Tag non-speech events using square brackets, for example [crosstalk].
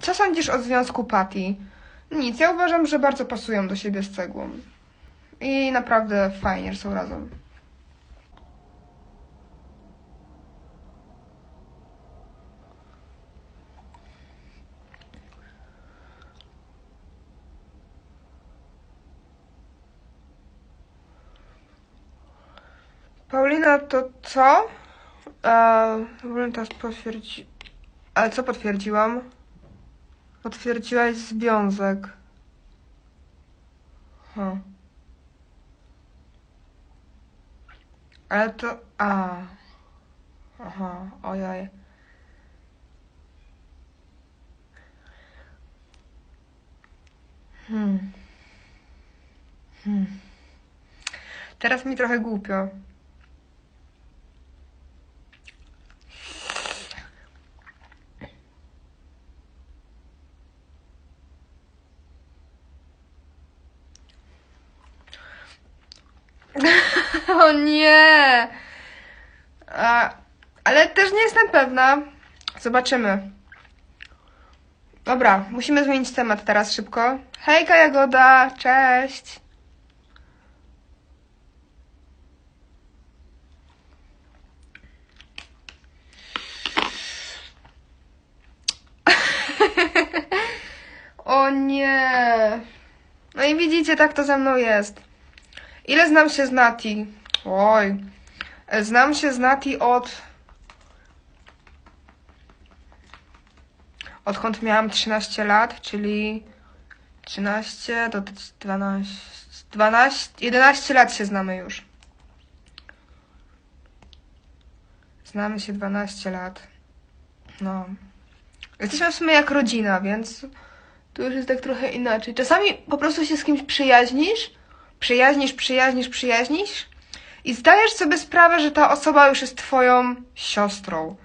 Co sądzisz o związku Patty? Nic, ja uważam, że bardzo pasują do siebie z cegłą. I naprawdę fajnie, że są razem. Paulina, to co? Eee, Paulina teraz potwierdzi... Ale co potwierdziłam? Potwierdziłaś związek. Hm. Ale to... A. Aha, ojej. Hmm. Hmm. Teraz mi trochę głupio. [laughs] O nie! A, ale też nie jestem pewna. Zobaczymy. Dobra, musimy zmienić temat teraz szybko. Hejka Jagoda, cześć! [laughs] O nie! No i widzicie, tak to ze mną jest. Ile znam się z Nati? Oj. Znam się z Nati od. Odkąd miałam 13 lat, czyli 13 do 12. 12 11 lat się znamy już. Znamy się 12 lat. No. Jesteśmy w sumie jak rodzina, więc to już jest tak trochę inaczej. Czasami po prostu się z kimś przyjaźnisz, przyjaźnisz, przyjaźnisz, przyjaźnisz i zdajesz sobie sprawę, że ta osoba już jest twoją siostrą.